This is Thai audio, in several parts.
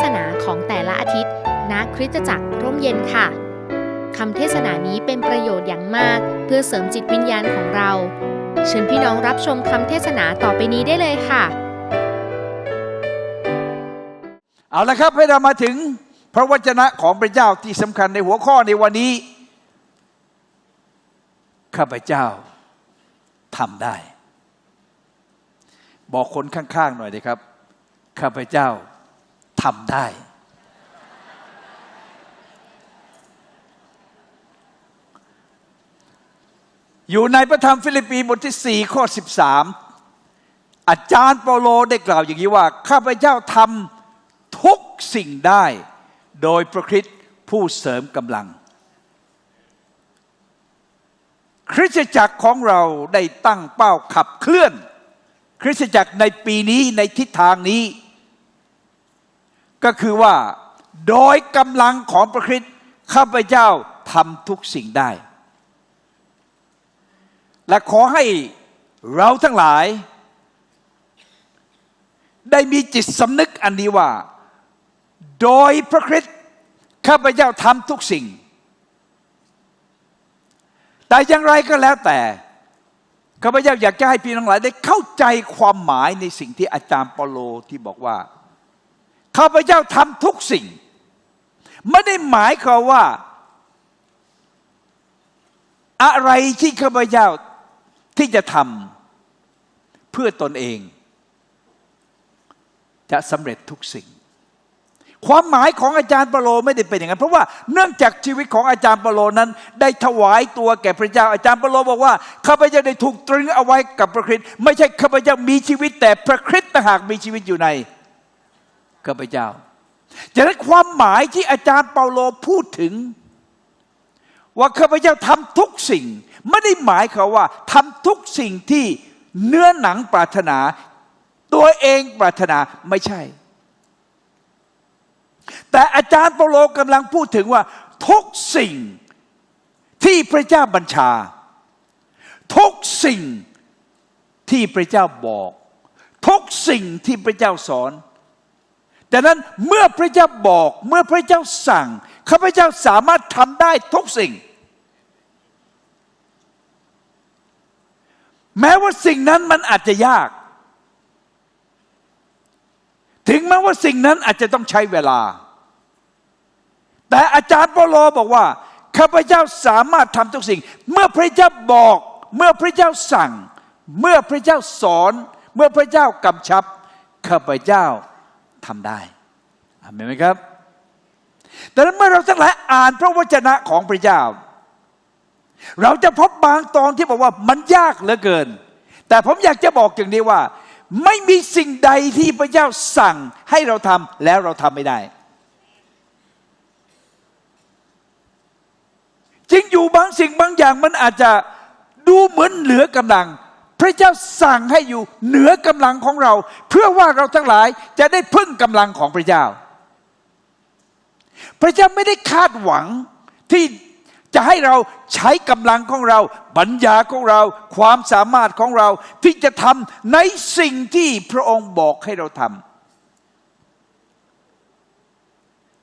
ศนาของแต่ละอาทิตย์ณคริสตจักรร่มเย็นค่ะคำเทศนานี้เป็นประโยชน์อย่างมาก เพื่อเสริมจิตวิญญาณของเรา เชิญพี่น้องรับชมคำเทศนาต่อไปนี้ได้เลยค่ะ เอาละครับให้เรามาถึงพระวจนะของพระเจ้าที่สำคัญในหัวข้อในวันนี้ ข้าพเจ้าทำได้ บอกคนข้างๆหน่อยดีครับ ข้าพเจ้า ทำได้ อยู่ในพระธรรมฟิลิปปีบทที่ 4 ข้อ 13 อาจารย์เปาโลได้กล่าวอย่างนี้ว่า ข้าพเจ้าทำทุกสิ่งได้ โดยพระคริสต์ผู้เสริมกำลัง คริสตจักรของเราได้ตั้งเป้าขับเคลื่อน คริสตจักรในปีนี้ในทิศทางนี้ ก็คือว่าโดยกำลังของพระคริสต์ข้าพเจ้าทำทุกสิ่งได้ และขอให้เราทั้งหลาย ได้มีจิตสำนึกอันนี้ว่า โดยพระคริสต์ข้าพเจ้าทำทุกสิ่ง แต่อย่างไรก็แล้วแต่ข้าพเจ้าอยากจะให้พี่น้องหลายได้เข้าใจความหมายในสิ่งที่อาจารย์เปาโลที่บอกว่า ข้าพเจ้าทำทุกสิ่ง ไม่ได้หมายความว่า อะไรที่ข้าพเจ้าที่จะทำเพื่อตนเอง จะสำเร็จทุกสิ่ง ความหมายของอาจารย์เปโลไม่ได้เป็นอย่างนั้น เพราะว่าเนื่องจากชีวิตของอาจารย์เปโลนั้น ได้ถวายตัวแก่พระเจ้า อาจารย์เปโลบอกว่าข้าพเจ้าได้ถูกตรึงเอาไว้กับพระคริสต์ไม่ใช่ข้าพเจ้ามีชีวิต แต่พระคริสต์ต่างหากมีชีวิตอยู่ใน ข้าพเจ้าจากนั้นความหมายที่อาจารย์เปาโลพูดถึง ว่าข้าพเจ้าทำทุกสิ่ง ไม่ได้หมายควาว่าทำทุกสิ่งที่เนื้อหนังปรารถนา ตัวเองปรารถนาไม่ใช่ แต่อาจารย์เปาโลกำลังพูดถึงว่า ทุกสิ่งที่พระเจ้าบัญชา ทุกสิ่งที่พระเจ้าบอก ทุกสิ่งที่พระเจ้าสอน แต่นั้นเมื่อพระเจ้าบอกเมื่อพระเจ้าสั่งข้าพเจ้าสามารถทำได้ทุกสิ่ง แม้ว่าสิ่งนั้นมันอาจจะยาก ถึงแม้ว่าสิ่งนั้นอาจจะต้องใช้เวลา แต่อาจารย์เปโลบอกว่าข้าพเจ้าสามารถทำทุกสิ่ง เมื่อพระเจ้าบอก เมื่อพระเจ้าสั่ง เมื่อพระเจ้าสอน เมื่อพระเจ้ากำชับข้าพเจ้า ทำได้อเมนไหมครับแต่เมื่อเราทั้งหลายอ่านพระวจนะของพระเจ้า เราจะพบบางตอนที่บอกว่ามันยากเหลือเกิน แต่ผมอยากจะบอกอย่างนี้ว่า ไม่มีสิ่งใดที่พระเจ้าสั่งให้เราทำแล้วเราทำไม่ได้จริงอยู่บางสิ่งบางอย่างมันอาจจะดูเหมือนเหลือกำลัง ระเจ้าสั่งให้อยู่เหนือกำลังของเรา เพื่อว่าเราทั้งหลายจะได้พึ่งกำลังของพระเจ้า พระเจ้าไม่ได้คาดหวังที่จะให้เราใช้กำลังของเราปัญญาของเรา ความสามารถของเราที่จะทำในสิ่งที่พระองค์บอกให้เราทำ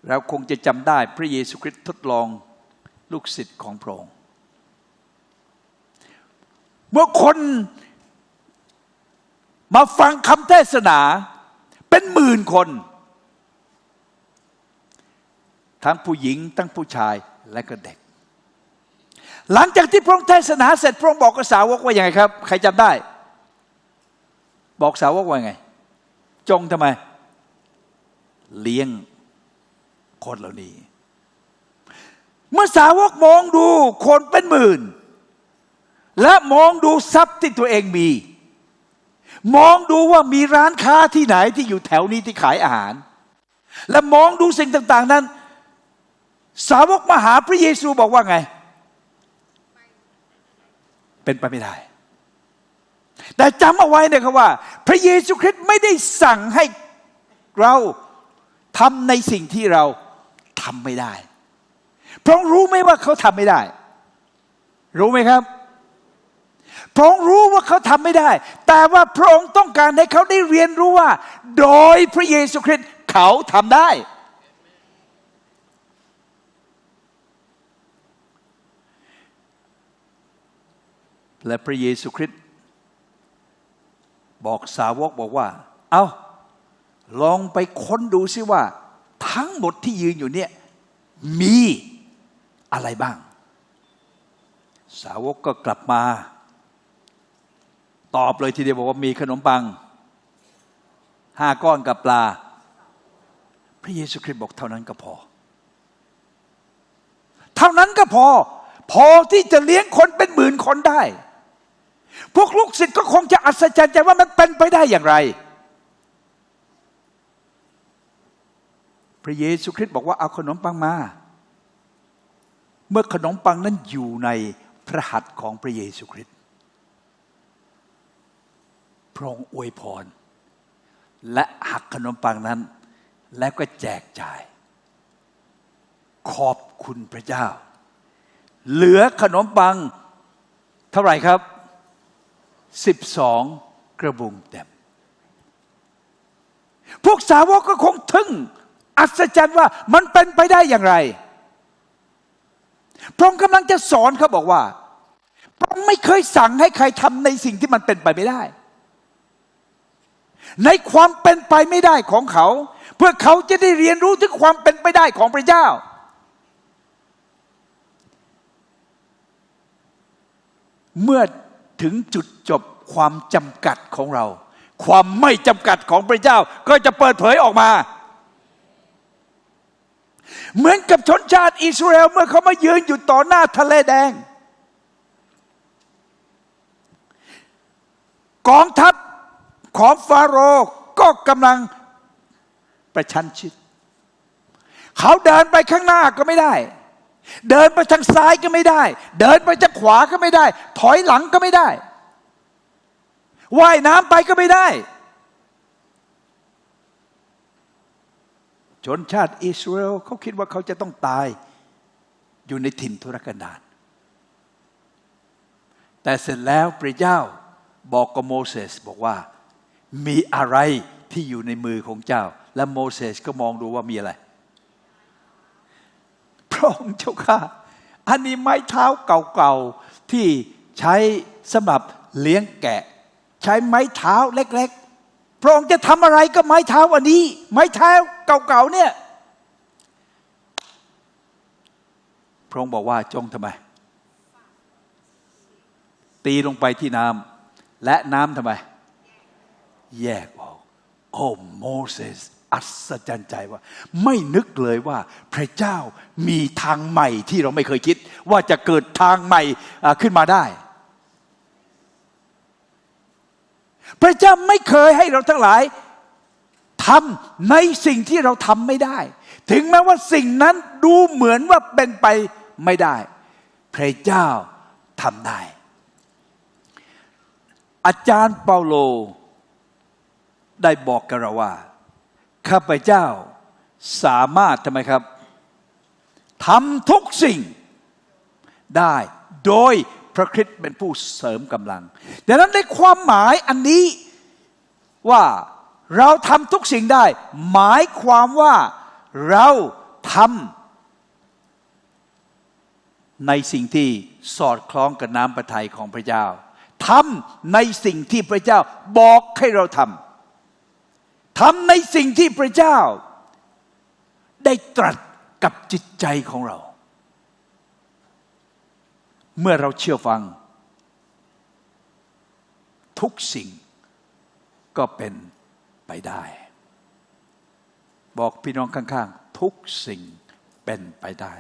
เราคงจะจำได้พระเยซูคริสต์ทดลองลูกศิษย์ของพระองค์เมื่อคน มาฟังคำเทศนาเป็นหมื่นคน ทั้งผู้หญิงทั้งผู้ชายและก็เด็ก หลังจากที่พระองค์เทศนาเสร็จพระองค์บอกกับสาวกว่าอย่างไงครับ ใครจำได้ บอกสาวกว่าไง จงทำไม เลี้ยงคนเหล่านี้ เมื่อสาวกมองดูคนเป็นหมื่น และมองดูทรัพย์ที่ตัวเองมี มองดูว่ามีร้านค้าที่ไหนที่อยู่แถวนี้ที่ขายอาหาร และมองดูสิ่งต่าง ๆ นั้น สาวกมาหาพระเยซูบอกว่าไง เป็นไปไม่ได้ แต่จำเอาไว้นะครับว่า พระเยซูคริสต์ไม่ได้สั่งให้เราทำในสิ่งที่เราทำไม่ได้ เพราะรู้ไหมว่าเขาทำไม่ได้ รู้ไหมครับ พระองค์รู้ว่าเขาทำไม่ได้ แต่ว่าพระองค์ต้องการให้เขาได้เรียนรู้ว่า โดยพระเยซูคริสต์เขาทำได้ และพระเยซูคริสต์บอกสาวกบอกว่า เอาลองไปค้นดูซิว่า ทั้งหมดที่ยืนอยู่เนี่ยมีอะไรบ้าง สาวกก็กลับมา ตอบเลยทีเดียวบอกว่ามีขนมปังห้าก้อนกับปลา พระเยซูคริสต์บอกเท่านั้นก็พอ เท่านั้นก็พอ พอที่จะเลี้ยงคนเป็นหมื่นคนได้ พวกลูกศิษย์ก็คงจะอัศจรรย์ใจว่ามันเป็นไปได้อย่างไร พระเยซูคริสต์บอกว่าเอาขนมปังมา เมื่อขนมปังนั้นอยู่ในพระหัตถ์ของพระเยซูคริสต์ พระองค์อวยพร และหักขนมปังนั้น แล้วก็แจกจ่าย ขอบคุณพระเจ้า เหลือขนมปัง เท่าไหร่ครับ 12 กระบุงเต็ม พวกสาวกก็คงทึ่ง อัศจรรย์ว่ามันเป็นไปได้อย่างไรพระองค์กำลังจะสอนเขาบอกว่าพระองค์ไม่เคยสั่งให้ใครทำในสิ่งที่มันเป็นไปไม่ได้ ในความเป็นไปไม่ได้ของเขา เพื่อเขาจะได้เรียนรู้ถึงความเป็นไปได้ของพระเจ้า เมื่อถึงจุดจบความจำกัดของเรา ความไม่จำกัดของพระเจ้าก็จะเปิดเผยออกมา เหมือนกับชนชาติอิสราเอลเมื่อเขามายืนอยู่ต่อหน้าทะเลแดง กองทัพ ของฟาโรห์ก็กำลังประชันชิด เขาเดินไปข้างหน้าก็ไม่ได้ เดินไปทางซ้ายก็ไม่ได้ เดินไปทางขวาก็ไม่ได้ ถอยหลังก็ไม่ได้ว่ายน้ำไปก็ไม่ได้ ชนชาติอิสราเอลเขาคิดว่าเขาจะต้องตายอยู่ในถิ่นทุรกันดารแต่เสร็จแล้วพระเจ้าบอกกับโมเสสบอกว่า มีอะไรที่อยู่ในมือของเจ้า และโมเสสก็มองดูว่ามีอะไร พระองค์เจ้าค่ะอันนี้ไม้เท้าเก่าๆที่ใช้สำหรับเลี้ยงแกะ ใช้ไม้เท้าเล็ก ๆ พระองค์จะทำอะไรกับไม้เท้าอันนี้ ไม้เท้าเก่าๆเนี่ยพระองค์บอกว่าจงทำไม ตีลงไปที่น้ำและน้ำทำไม แยกออก โอ้โมเสสอัศจรรย์ใจว่า ไม่นึกเลยว่าพระเจ้ามีทางใหม่ที่เราไม่เคยคิด ว่าจะเกิดทางใหม่ขึ้นมาได้ พระเจ้าไม่เคยให้เราทั้งหลายทำในสิ่งที่เราทำไม่ได้ ถึงแม้ว่าสิ่งนั้นดูเหมือนว่าเป็นไปไม่ได้ พระเจ้าทำได้ อาจารย์เปาโล ได้บอกกับเราว่า ข้าพเจ้าสามารถทำไมครับทำทุกสิ่งได้โดยพระคริสต์เป็นผู้เสริมกำลังดังนั้นในความหมายอันนี้ว่าเราทำทุกสิ่งได้ หมายความว่าเราทำในสิ่งที่สอดคล้องกับน้ำพระทัยของพระเจ้าทำในสิ่งที่พระเจ้าบอกให้เราทำ ทำในสิ่งที่พระเจ้า ได้ตรัสกับจิตใจของเรา เมื่อเราเชื่อฟัง ทุกสิ่งก็เป็นไปได้ บอกพี่น้องข้างๆ ทุกสิ่งเป็นไปได้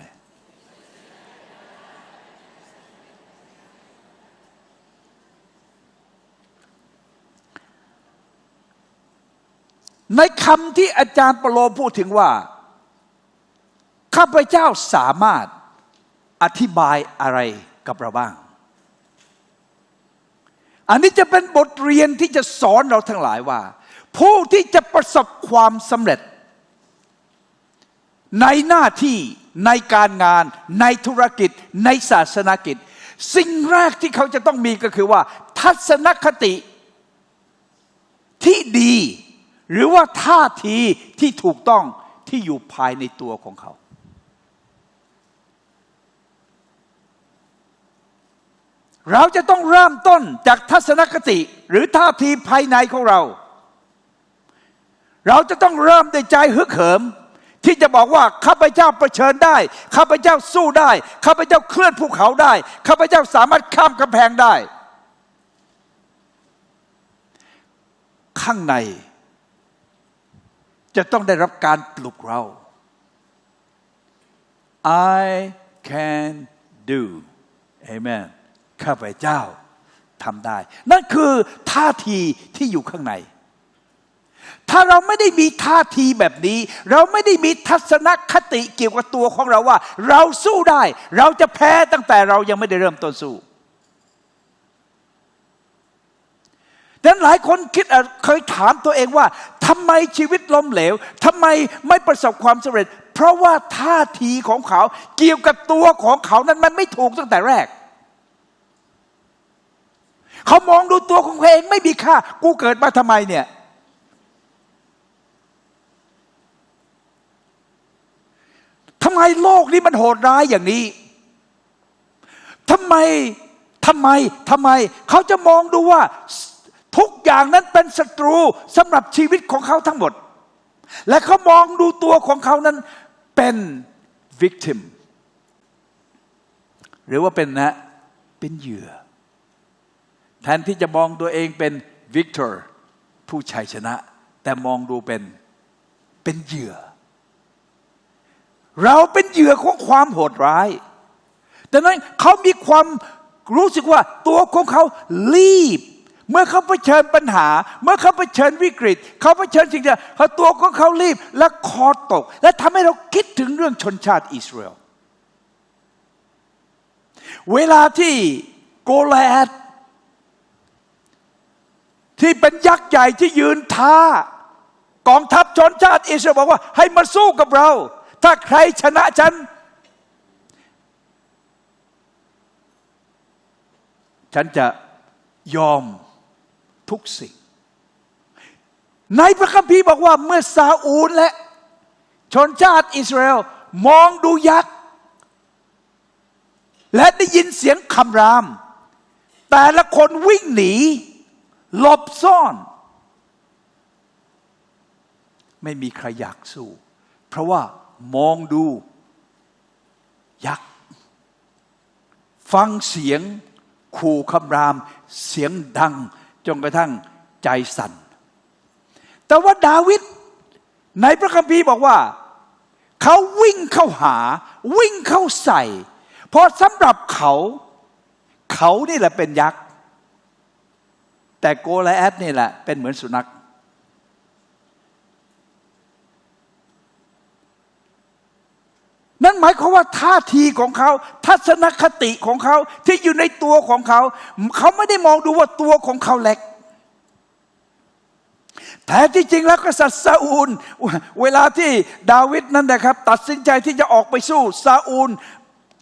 ในคำที่อาจารย์ปโลพูดถึงว่า ข้าพเจ้าสามารถอธิบายอะไรกับเราบ้าง อันนี้จะเป็นบทเรียนที่จะสอนเราทั้งหลายว่า ผู้ที่จะประสบความสำเร็จ ในหน้าที่ในการงาน ในธุรกิจ ในศาสนากิจ สิ่งแรกที่เขาจะต้องมีก็คือว่า ทัศนคติที่ดี หรือว่าท่าทีที่ถูกต้องที่อยู่ภายในตัวของเขา เราจะต้องเริ่มต้นจากทัศนคติหรือท่าทีภายในของเรา เราจะต้องเริ่มด้วยใจฮึกเหิม ที่จะบอกว่าข้าพเจ้าเผชิญได้ข้าพเจ้าสู้ได้ข้าพเจ้าเคลื่อนภูเขาได้ข้าพเจ้าสามารถข้ามกำแพงได้ ข้างใน จะต้องได้รับการปลุกเรา I can do Amen ข้าพเจ้าทำได้ นั่นคือท่าทีที่อยู่ข้างใน ถ้าเราไม่ได้มีท่าทีแบบนี้ เราไม่ได้มีทัศนคติเกี่ยวกับตัวของเราว่า เราสู้ได้ เราจะแพ้ตั้งแต่เรายังไม่ได้เริ่มต้นสู้ดังนั้นหลายคนคิดเคยถามตัวเองว่า ทำไมชีวิตล้มเหลวทำไมไม่ประสบความสำเร็จ เพราะว่าท่าทีของเขา เกี่ยวกับตัวของเขานั้นมันไม่ถูกตั้งแต่แรก เขามองดูตัวของเขาเองไม่มีค่า กูเกิดมาทำไมเนี่ย ทำไมโลกนี้มันโหดร้ายอย่างนี้ทำไมทำไมทำไม เขาจะมองดูว่า ทุกอย่างนั้นเป็นศัตรูสำหรับชีวิตของเขาทั้งหมด และเขามองดูตัวของเขานั้นเป็น victim หรือว่าเป็นนะเป็นเหยื่อ แทนที่จะมองตัวเองเป็น victor ผู้ชัยชนะ แต่มองดูเป็นเป็นเหยื่อ เราเป็นเหยื่อของความโหดร้ายดังนั้นเขามีความรู้สึกว่าตัวของเขารีบ เมื่อเขาเผชิญปัญหา เมื่อเขาเผชิญวิกฤต เขาเผชิญสิ่งเดียวเขาตัวของเขารีบและคอตก และทำให้เราคิดถึงเรื่องชนชาติอิสราเอลเวลาที่โกลแอดที่เป็นยักษ์ใหญ่ที่ยืนท้ากองทัพชนชาติอิสราเอลบอกว่า ให้มาสู้กับเรา ถ้าใครชนะฉัน ฉันจะยอม ทุกสิ่ง ในพระคัมภีร์บอกว่าเมื่อซาอูลและ ชนชาติอิสราเอลมองดูยักษ์ และได้ยินเสียงคำราม แต่ละคนวิ่งหนีหลบซ่อน ไม่มีใครอยากสู้ เพราะว่ามองดูยักษ์ ฟังเสียงขู่คำราม เสียงดัง จนกระทั่งใจสั่น แต่ว่าดาวิดในพระคัมภีร์บอกว่า เขาวิ่งเข้าหา วิ่งเข้าใส่ เพราะสำหรับเขา เขานี่แหละเป็นยักษ์ แต่โกลแอดนี่แหละเป็นเหมือนสุนัข นั่นหมายความว่าท่าทีของเขา ทัศนคติของเขาที่อยู่ในตัวของเขา เขาไม่ได้มองดูว่าตัวของเขาเล็กแต่ที่จริงแล้วกษัตริย์ซาอูล เวลาที่ดาวิดนั่นนะครับ ตัดสินใจที่จะออกไปสู้ซาอูล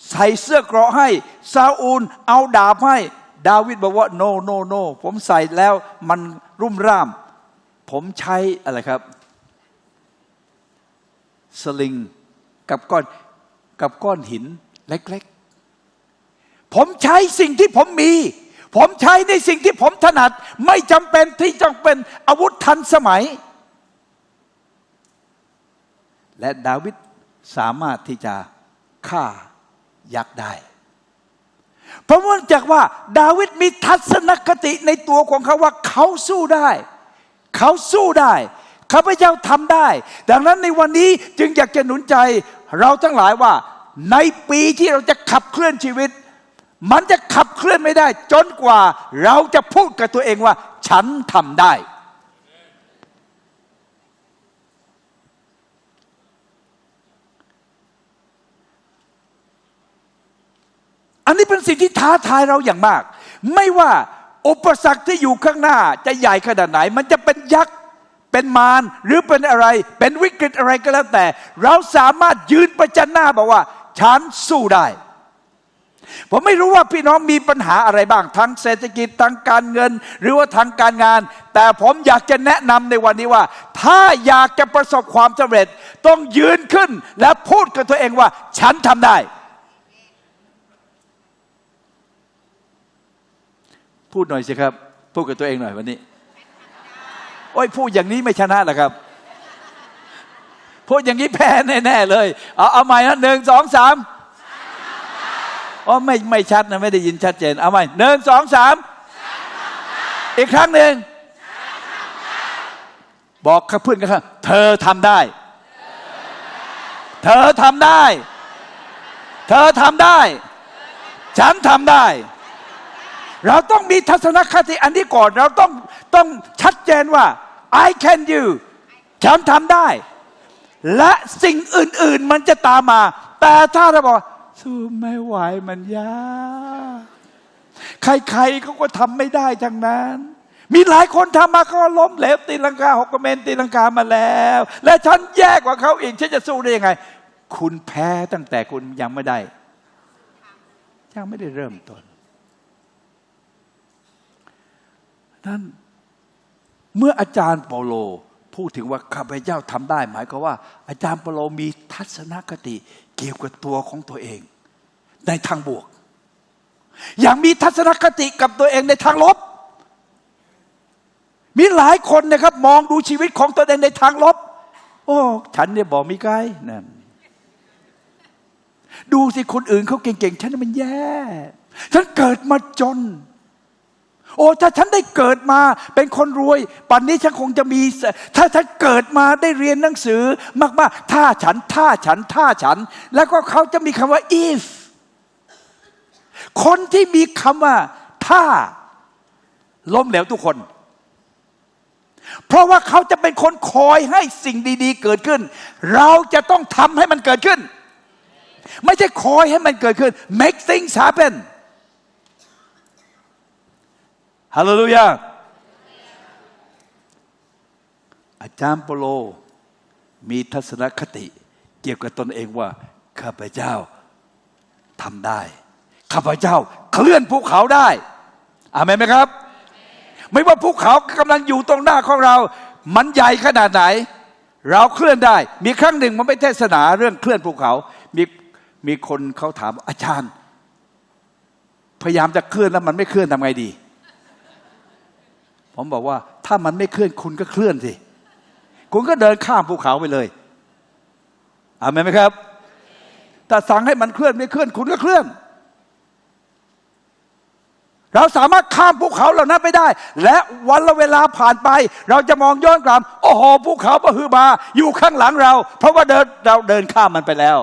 ใส่เสื้อเกราะให้ซาอูล เอาดาบให้ ดาวิดบอกว่า no no no ผมใส่แล้วมันรุ่มร่าม ผมใช้อะไรครับ สลิงกับก้อน กับก้อนหินเล็กๆ ผมใช้สิ่งที่ผมมี ผมใช้ในสิ่งที่ผมถนัด ไม่จำเป็นที่จะเป็นอาวุธทันสมัย และดาวิดสามารถที่จะฆ่ายักษ์ได้ เพราะเนื่องจากว่า ดาวิดมีทัศนคติในตัวของเขาว่าเขาสู้ได้ เขาสู้ได้ข้าพเจ้าทำได้ ดังนั้นในวันนี้จึงอยากจะหนุนใจเราทั้งหลายว่า ในปีที่เราจะขับเคลื่อนชีวิต มันจะขับเคลื่อนไม่ได้ จนกว่าเราจะพูดกับตัวเองว่า ฉันทำได้ อันนี้เป็นสิ่งที่ท้าทายเราอย่างมาก ไม่ว่าอุปสรรคที่อยู่ข้างหน้าจะใหญ่ขนาดไหน มันจะเป็นยักษ์เป็นมารหรือเป็นอะไร เป็นวิกฤตอะไรก็แล้วแต่ เราสามารถยืนประจันหน้าบอกว่า ฉันสู้ได้ ผมไม่รู้ว่าพี่น้องมีปัญหาอะไรบ้างทั้งเศรษฐกิจทั้งการเงิน หรือว่าทางการงาน แต่ผมอยากจะแนะนำในวันนี้ว่า ถ้าอยากจะประสบความสำเร็จ ต้องยืนขึ้นและพูดกับตัวเองว่า ฉันทำได้ พูดหน่อยสิครับ พูดกับตัวเองหน่อยวันนี้โอ้ยพูดอย่างนี้ไม่ชนะหรอกครับ พูดอย่างนี้แพ้แน่ๆเลย เอาเอาใหม่นะหนึ่งสองสามอ๋อไม่ไม่ชัดนะไม่ได้ยินชัดเจน เอาใหม่หนึ่งสองสามอีกครั้งหนึ่งบอกเพื่อนกันครับเธอทำได้ เธอทำได้ เธอทำได้ ฉันทำได้ เราต้องมีทัศนคติอันนี้ก่อน เราต้องต้องชัดเจนว่า I can do ฉันทำได้ และสิ่งอื่น ๆ มันจะตามมา แต่ถ้าเราบอกสู้ไม่ไหวมันยากใครๆเขาก็ทำไม่ได้ทั้งนั้น มีหลายคนทำมาก็ล้มเหลวตีลังกาหกกระเมนตีลังกามาแล้ว และฉันแย่กว่าเขาอีกฉันจะสู้ได้ยังไง คุณแพ้ตั้งแต่คุณยังไม่ได้ ยังไม่ได้เริ่มต้นนั่นเมื่ออาจารย์เปาโล พูดถึงว่าข้าพเจ้าทำได้ หมายความว่า อาจารย์เปโลมีทัศนคติเกี่ยวกับตัวของตัวเอง ในทางบวก อย่างมีทัศนคติกับตัวเองในทางลบ มีหลายคนนะครับ มองดูชีวิตของตัวเองในทางลบ โอ้ ฉันเนี่ยบอกม่ไกลนั่นดูสิคนอื่นเขาเก่งๆ ฉันน่มันแย่ ฉันเกิดมาจน โอ้ถ้าฉันได้เกิดมาเป็นคนรวยป่านนี้ฉันคงจะมี ถ้าฉันเกิดมาได้เรียนหนังสือมากๆถ้าฉันถ้าฉันถ้าฉัน แล้วก็เขาจะมีคำว่า if คนที่มีคำว่า ถ้าล้มเหลวทุกคน เพราะว่าเขาจะเป็นคนคอยให้สิ่งดี ๆ เกิดขึ้น เราจะต้องทำให้มันเกิดขึ้น ไม่ใช่คอยให้มันเกิดขึ้น make things happen ฮาเลลูยาอาจารย์เปโลมีทัศนคติ เกี่ยวกับตนเองว่า ข้าพเจ้าทำได้ ข้าพเจ้าเคลื่อนภูเขาได้อาเมนไหมครับ ไม่ว่าภูเขากำลังอยู่ตรงหน้าของเรา มันใหญ่ขนาดไหน เราเคลื่อนได้ มีครั้งหนึ่งมันไม่เทศนาเรื่องเคลื่อนภูเขา มีมีคนเขาถามอาจารย์ พยายามจะเคลื่อนแล้วมันไม่เคลื่อนทำไงดี ผมบอกว่า ถ้ามันไม่เคลื่อนคุณก็เคลื่อนสิ คุณก็เดินข้ามภูเขาไปเลยอามนไหมครับ แต่สั่งให้มันเคลื่อนไม่เคลื่อนคุณก็เคลื่อน เราสามารถข้ามภูเขาเหล่านั้นไปได้ และวันละเวลาผ่านไป เราจะมองย้อนกลับ โอ้โหภูเขาบะฮือมาอยู่ข้างหลังเรา เพราะว่าเดินเราเดินข้ามมันไปแล้ว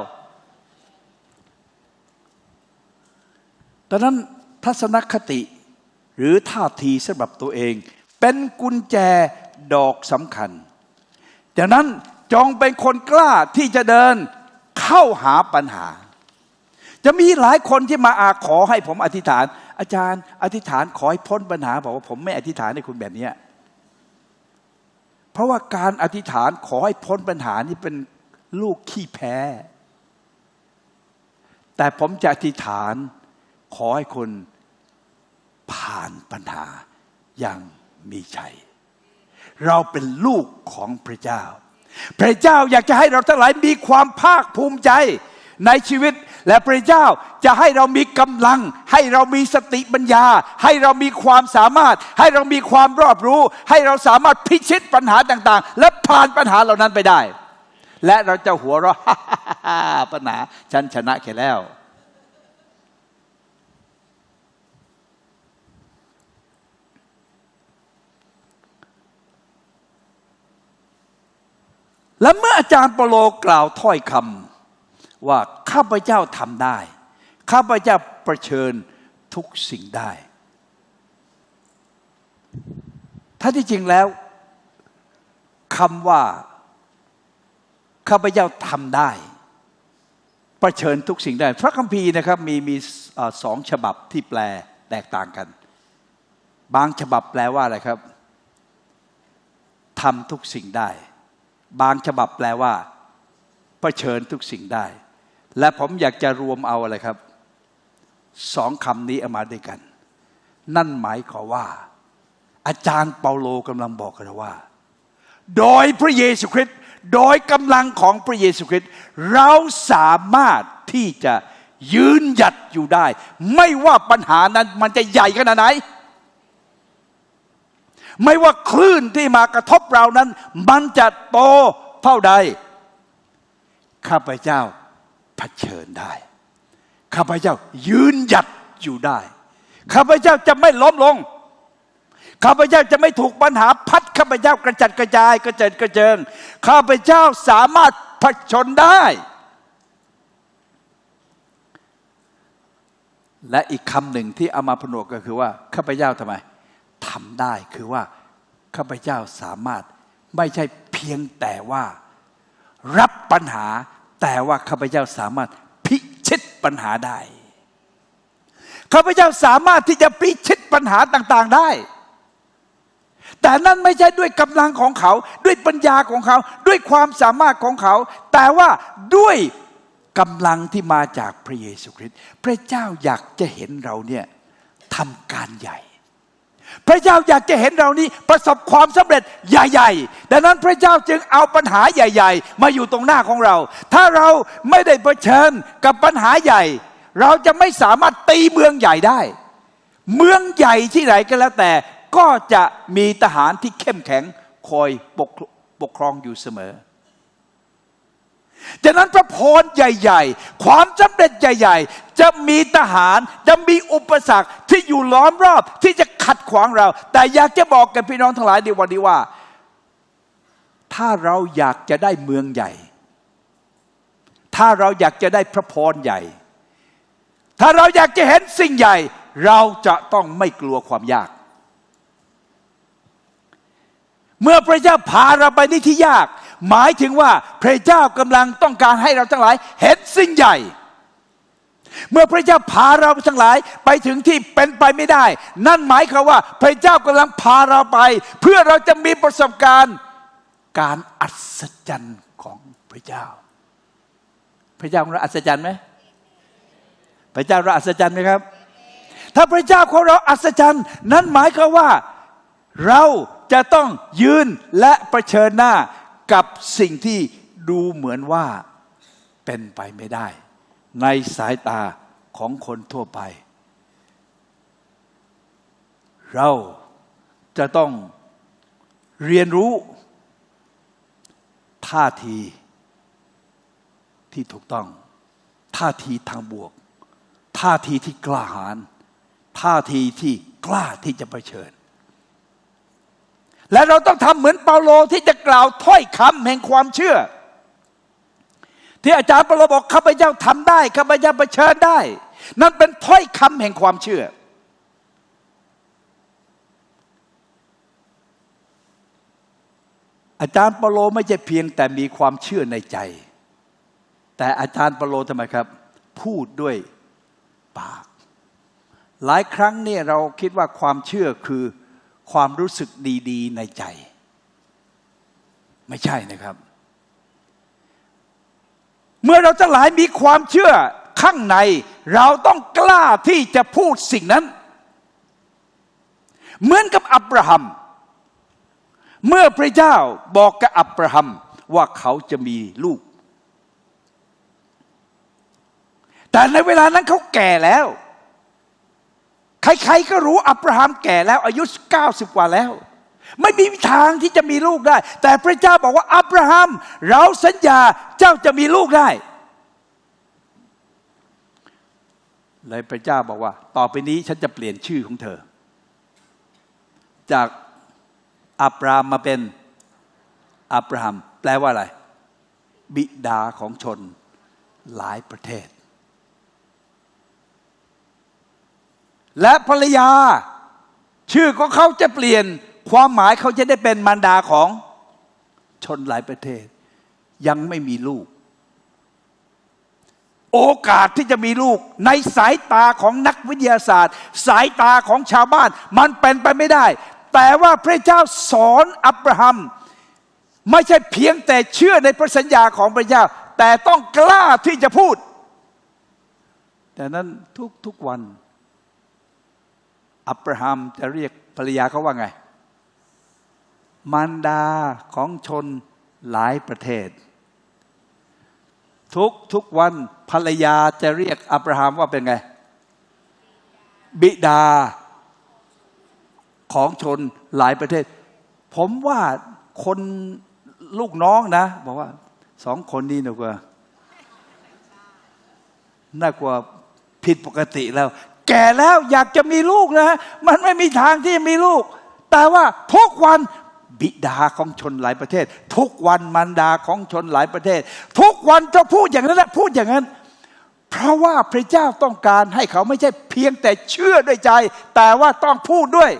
ดังนั้นทัศนคติหรือท่าทีสำหรับตัวเอง เป็นกุญแจดอกสำคัญดังนั้นจงเป็นคนกล้าที่จะเดินเข้าหาปัญหา จะมีหลายคนที่มาอาขอให้ผมอธิษฐาน อาจารย์ อธิษฐานขอให้พ้นปัญหา บอกว่าผมไม่อธิษฐานให้คุณแบบนี้เพราะว่าการอธิษฐานขอให้พ้นปัญหานี่เป็นลูกขี้แพ้ แต่ผมจะอธิษฐานขอให้คุณผ่านปัญหาอย่าง มีชัย เราเป็นลูกของพระเจ้า พระเจ้าอยากจะให้เราทั้งหลายมีความภาคภูมิใจในชีวิตและพระเจ้าจะให้เรามีกำลัง ให้เรามีสติปัญญา ให้เรามีความสามารถ ให้เรามีความรอบรู้ ให้เราสามารถพิชิตปัญหาต่างๆ และผ่านปัญหาเหล่านั้นไปได้ และเราจะหัวเราะปัญหาฉันชนะแค่แล้ว และเมื่ออาจารย์เปโลกล่าวถ้อยคำว่าข้าพเจ้าทำได้ ข้าพเจ้าประเชิญทุกสิ่งได้ ถ้าที่จริงแล้วคำว่าข้าพเจ้าทำได้ประเชิญทุกสิ่งได้ พระคัมภีร์นะครับมีมีสองฉบับที่แปลแตกต่างกัน บางฉบับแปลว่าอะไรครับทำทุกสิ่งได้ บางฉบับแปลว่าเผชิญทุกสิ่งได้ และผมอยากจะรวมเอาอะไรครับสองคำนี้เอามาด้วยกัน นั่นหมายความว่า อาจารย์เปาโลกำลังบอกกันว่า โดยพระเยซูคริสต์โดยกำลังของพระเยซูคริสต์เราสามารถที่จะยืนหยัดอยู่ได้ ไม่ว่าปัญหานั้นมันจะใหญ่ขนาดไหน ไม่ว่าคลื่นที่มากระทบเรานั้น มันจะโตเท่าใด ข้าพเจ้าเผชิญได้ ข้าพเจ้ายืนหยัดอยู่ได้ ข้าพเจ้าจะไม่ล้มลง ข้าพเจ้าจะไม่ถูกปัญหาพัด ข้าพเจ้ากระจัดกระจายกระเจิดกระเจิง ข้าพเจ้าสามารถผชนได้ และอีกคำหนึ่งที่เอามาผนวกก็คือว่าข้าพเจ้าทำไม ทำได้คือว่าข้าพเจ้าสามารถไม่ใช่เพียงแต่ว่า รับปัญหาแต่ว่าข้าพเจ้าสามารถพิชิตปัญหาได้ข้าพเจ้าสามารถที่จะพิชิตปัญหาต่าง ๆได้ แต่นั่นไม่ใช่ด้วยกำลังของเขา ด้วยปัญญาของเขา ด้วยความสามารถของเขา แต่ว่าด้วยกำลังที่มาจากพระเยซูคริสต์พระเจ้าอยากจะเห็นเราเนี่ยทำการใหญ่ พระเจ้าอยากจะเห็นเรานี้ประสบความสำเร็จใหญ่ ๆ ดังนั้นพระเจ้าจึงเอาปัญหาใหญ่ ๆ มาอยู่ตรงหน้าของเรา ถ้าเราไม่ได้เผชิญกับปัญหาใหญ่ เราจะไม่สามารถตีเมืองใหญ่ได้ เมืองใหญ่ที่ไหนก็แล้วแต่ ก็จะมีทหารที่เข้มแข็งคอยปกปกครองอยู่เสมอจากนั้นพระพรใหญ่ ๆ ความสำเร็จใหญ่ ๆ จะมีทหารจะมีอุปสรรคที่อยู่ล้อมรอบที่จะขัดขวางเรา แต่อยากจะบอกกับพี่น้องทั้งหลายในวันนี้ว่า ถ้าเราอยากจะได้เมืองใหญ่ ถ้าเราอยากจะได้พระพรใหญ่ ถ้าเราอยากจะเห็นสิ่งใหญ่ เราจะต้องไม่กลัวความยาก เมื่อพระเจ้าพาเราไปในที่ยาก หมายถึงว่าพระเจ้ากำลังต้องการให้เราทั้งหลาย เห็นสิ่งใหญ่ เมื่อพระเจ้าพาเราทั้งหลายไปถึงที่เป็นไปไม่ได้ นั่นหมายความว่าพระเจ้ากำลังพาเราไป เพื่อเราจะมีประสบการณ์ การอัศจรรย์ของพระเจ้า พระเจ้าของเราอัศจรรย์ไหมพระเจ้าเราอัศจรรย์ไหมครับ ถ้าพระเจ้าของเราอัศจรรย์ นั้นหมายความว่าเราจะต้องยืนและะเผชิญหน้ากับสิ่งที่ดูเหมือนว่าเป็นไปไม่ได้ ในสายตาของคนทั่วไป เราจะต้องเรียนรู้ท่าทีที่ถูกต้อง ท่าทีทางบวก ท่าทีที่กล้าหาญท่าทีที่กล้าที่จะเผชิญ และเราต้องทำเหมือนเปาโลที่จะกล่าวถ้อยคำแห่งความเชื่อ ที่อาจารย์เปโลบอกข้าพเจ้าทำได้ข้าพเจ้าเผชิญได้ นั่นเป็นถ้อยคำแห่งความเชื่อ อาจารย์เปโลไม่ใช่เพียงแต่มีความเชื่อในใจ แต่อาจารย์เปโลทำไมครับ พูดด้วยปาก หลายครั้งเนี่ยเราคิดว่าความเชื่อคือความรู้สึกดี ๆ ในใจ ไม่ใช่นะครับ เมื่อเราทั้งหลายมีความเชื่อข้างใน เราต้องกล้าที่จะพูดสิ่งนั้น เหมือนกับอับราฮัม เมื่อพระเจ้าบอกกับอับราฮัมว่าเขาจะมีลูก แต่ในเวลานั้นเขาแก่แล้ว ใครๆก็รู้อับราฮัมแก่แล้ว อายุ 90 กว่าแล้ว ไม่มีทางที่จะมีลูกได้ แต่พระเจ้าบอกว่าอับราฮัม เราสัญญาเจ้าจะมีลูกได้เลยพระเจ้าบอกว่า ต่อไปนี้ฉันจะเปลี่ยนชื่อของเธอ จากอับรามมาเป็นอับราฮัม แปลว่าอะไร บิดาของชนหลายประเทศ และภรรยา ชื่อของเขาจะเปลี่ยน ความหมายเขาจะได้เป็นมารดาของชนหลายประเทศ ยังไม่มีลูก โอกาสที่จะมีลูก ในสายตาของนักวิทยาศาสตร์ สายตาของชาวบ้าน มันเป็นไปไม่ได้ แต่ว่าพระเจ้าสอนอับราฮัม ไม่ใช่เพียงแต่เชื่อในพระสัญญาของพระเจ้า แต่ต้องกล้าที่จะพูดดังนั้นทุกทุกวันอับราฮัมจะเรียกภรรยาเขาว่าไง มารดาของชนหลายประเทศ ทุกทุกวันภรรยาจะเรียกอับราฮัมว่าเป็นไง บิดาของชนหลายประเทศ ผมว่าคนลูกน้องนะ บอกว่าสองคนนี้น่ากว่าน่ากว่าผิดปกติแล้ว แก่แล้วอยากจะมีลูกนะ มันไม่มีทางที่จะมีลูก แต่ว่าทุกวัน บิดาของชนหลายประเทศ ทุกวันมารดาของชนหลายประเทศ ทุกวันจะพูดอย่างนั้นแหละพูดอย่างนั้น เพราะว่าพระเจ้าต้องการให้เขาไม่ใช่เพียงแต่เชื่อด้วยใจ แต่ว่าต้องพูดด้วย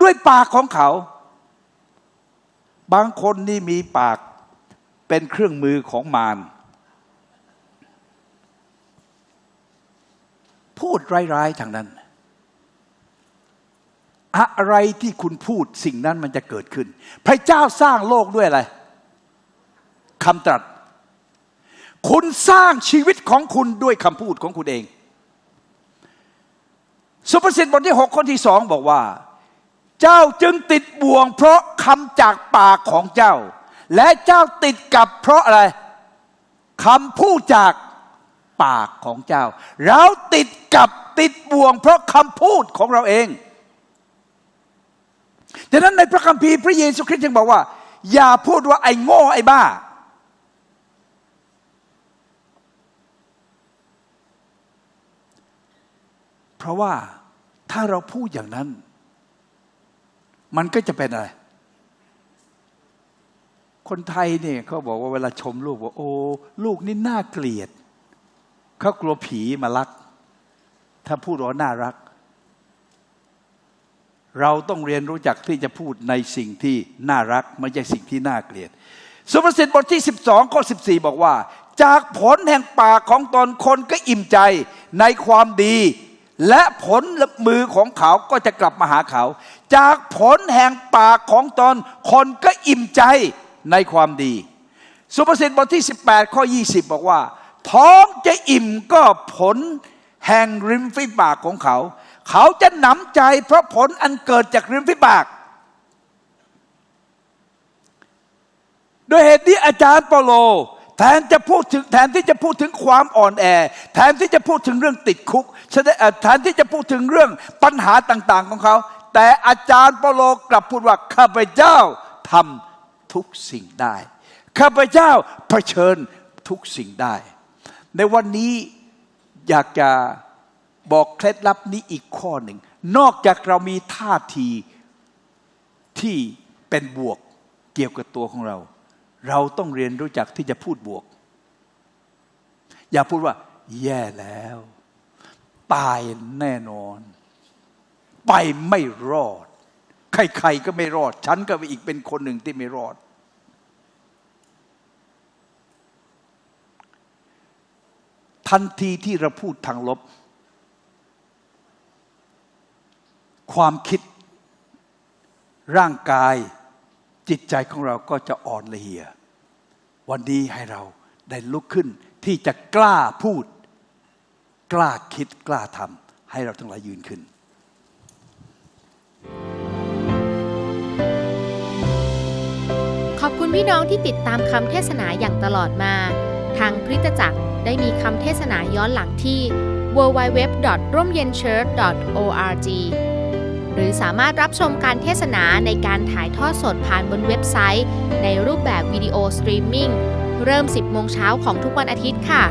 ด้วยปากของเขา บางคนนี่มีปากเป็นเครื่องมือของมารพูดร้ายๆทางนั้น อะไรที่คุณพูดสิ่งนั้นมันจะเกิดขึ้น พระเจ้าสร้างโลกด้วยอะไรคำตรัส คุณสร้างชีวิตของคุณด้วยคำพูดของคุณเองสุภาษิตบทที่หกข้อที่สองบอกว่า เจ้าจึงติดบ่วง เพราะคำจากปากของเจ้า และเจ้าติดกับเพราะอะไรคำพูดจากปากของเจ้า เราติดกับติดบ่วง เพราะคำพูดของเราเอง ดังนั้นในพระคัมภีร์พระเยซูคริสต์จึงบอกว่า อย่าพูดว่าไอ้โง่ไอ้บ้า เพราะว่าถ้าเราพูดอย่างนั้น มันก็จะเป็นอะไร คนไทยเนี่ยเขาบอกว่าเวลาชมลูกว่า โอ้ลูกนี่น่าเกลียดเขากลัวผีมาลัก ถ้าพูดว่าน่ารัก เราต้องเรียนรู้จักที่จะพูดในสิ่งที่น่ารักไม่ใช่สิ่งที่น่าเกลียด สุภาษิตบทที่ 12ข้อ14 บอกว่า จากผลแห่งปากของตนคนก็อิ่มใจในความดี และผลมือของเขาก็จะกลับมาหาเขา จากผลแห่งปากของตนคนก็อิ่มใจในความดี สุภาษิตบทที่ 18 ข้อ 20 บอกว่า ท้องจะอิ่มก็ผลแห่งริมฝีปากของเขา เขาจะหนำใจเพราะผลอันเกิดจากริมฝีปาก โดยเหตุนี้อาจารย์เปโล แทนจะพูดถึงแทนที่จะพูดถึงความอ่อนแอ แทนที่จะพูดถึงเรื่องติดคุกแทนที่จะพูดถึงเรื่องปัญหาต่าง ๆ ของเขา แต่อาจารย์เปโลกลับพูดว่าข้าพเจ้าทำทุกสิ่งได้ ข้าพเจ้าเผชิญทุกสิ่งได้ ในวันนี้อยากจะ บอกเคล็ดลับนี้อีกข้อหนึ่ง นอกจากเรามีท่าทีที่เป็นบวกเกี่ยวกับตัวของเรา เราต้องเรียนรู้จักที่จะพูดบวก อย่าพูดว่า แย่แล้ว ตายแน่นอน ไปไม่รอด ใครๆก็ไม่รอด ฉันก็อีกเป็นคนหนึ่งที่ไม่รอด ทันทีที่เราพูดทางลบ ความคิดร่างกายจิตใจของเราก็จะอ่อนละเหี่ยวันนี้ให้เราได้ลุกขึ้นที่จะกล้าพูด กล้าคิดกล้าทำให้เราทั้งหลายยืนขึ้น ขอบคุณพี่น้องที่ติดตามคำเทศนาอย่างตลอดมา ทางคริสตจักรได้มีคำเทศนาย้อนหลังที่ www. ร่มเย็น church.org หรือสามารถรับชมการเทศนาในการถ่ายทอดสดผ่านบนเว็บไซต์ ในรูปแบบวิดีโอสตรีมมิ่งเริ่ม 10 โมงเช้าของทุกวันอาทิตย์ค่ะ